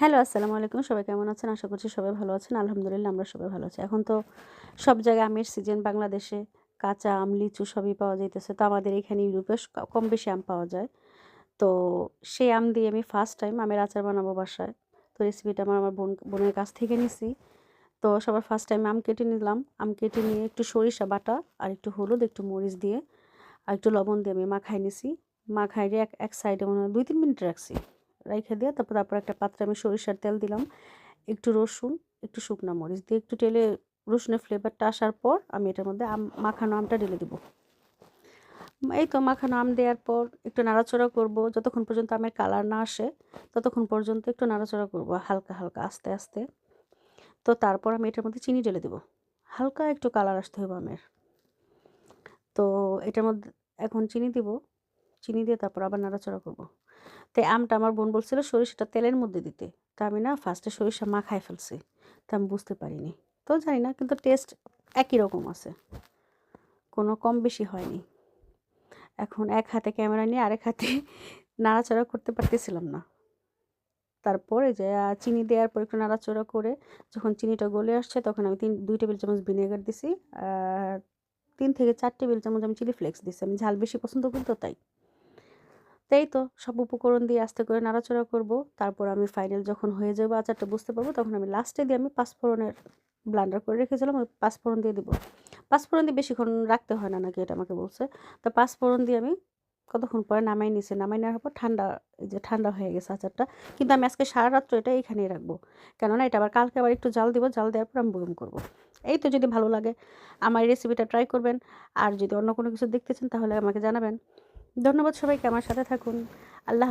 Hello, আসসালামু আলাইকুম। সবাই কেমন আছেন? আশা করছি সবাই ভালো আছেন। আলহামদুলিল্লাহ, আমরা সবাই ভালো আছি। এখন তো সব জায়গায় আমের সিজন বাংলাদেশে কাঁচা আম, লিচু সবই পাওয়া যাইতেছে। তো আমাদের এখানে ইউরোপে কম বেশি আম পাওয়া যায়। তো সেই আম দিয়ে আমি ফার্স্ট টাইম আমের আচার বানাবো বাসায়। তো রেসিপিটা আমার আমার বোন, বোনের কাছ থেকে নিছি। তো সবার ফার্স্ট টাইম আম কেটে নিলাম। আম কেটে নিয়ে একটু সরিষা বাটা আর একটু হলুদ, একটু মরিচ দিয়ে আর একটু লবণ দিয়ে আমি মাখাই নিছি। মাখাই দিয়ে এক এক সাইডে মনে হয় দুই, তিন মিনিট রাখছি। রাইখে দিয়ে তারপর তারপর একটা পাত্রে আমি সরিষার তেল দিলাম। একটু রসুন, একটু শুকনা মরিচ দিয়ে একটু তেলে রসুনের ফ্লেভারটা আসার পর আমি এটার মধ্যে আম, মাখানো আমটা ঢেলে দেবো। এই তো মাখানো আম দেওয়ার পর একটু নাড়াচড়া করব। যতক্ষণ পর্যন্ত আমের কালার না আসে, ততক্ষণ পর্যন্ত একটু নাড়াচড়া করব হালকা হালকা, আস্তে আস্তে। তো তারপর আমি এটার মধ্যে চিনি ঢেলে দেবো। হালকা একটু কালার আসতে হবে আমের। তো এটার মধ্যে এখন চিনি দিব। চিনি দিয়ে তারপর আবার নাড়াচড়া করব। তাই আমটা আমার বোন বলছিল সরিষাটা তেলের মধ্যে দিতে। তা আমি না ফার্স্টে সরিষা মাখায় ফেলছি। তা আমি বুঝতে পারিনি। তো জানি না, কিন্তু টেস্ট একই রকম আছে। কোনো কম বেশি হয়নি। এখন এক হাতে ক্যামেরা নিয়ে আরেক হাতে নাড়াচাড়া করতে পারতেছিলাম না। তারপরে যে চিনি দেওয়ার পর একটু নাড়াচড়া করে যখন চিনিটা গলে আসছে তখন আমি তিন, দুই টেবিল চামচ ভিনেগার দিছি। আর তিন থেকে চার টেবিল চামচ আমি চিলি ফ্লেক্স দিছি। আমি ঝাল বেশি পছন্দ করি তো তাই। তাই তো সব উপকরণ দিয়ে আস্তে করে নাড়াচাড়া করব। তারপর আমি ফাইনাল যখন হয়ে যাবে আচারটা বুঝতে পারব, তখন আমি লাস্টে দিয়ে আমি পাঁচফোড়নের ব্লান্ডার করে রেখেছিলাম, ওই পাঁচফোড়ন দিয়ে দেবো। পাঁচফোড়ন দিয়ে বেশিক্ষণ রাখতে হয় না নাকি এটা আমাকে বলছে। তো পাঁচফোড়ন দিয়ে আমি কতক্ষণ পরে নামাই নিছি, নামাই নেওয়ার পর ঠান্ডা, এই যে ঠান্ডা হয়ে গেছে আচারটা। কিন্তু আমি আজকে সারা রাত্র এটা এইখানেই রাখব। কেননা এটা আবার কালকে আবার একটু জাল দিব, জাল দেওয়ার পর আমি বয়ম করব। এই তো যদি ভালো লাগে, আমার রেসিপিটা ট্রাই করবেন। আর যদি অন্য কোনো কিছু দেখতে চান তাহলে আমাকে জানাবেন। ধন্যবাদ সবাইকে আমার সাথে থাকুন। আল্লাহ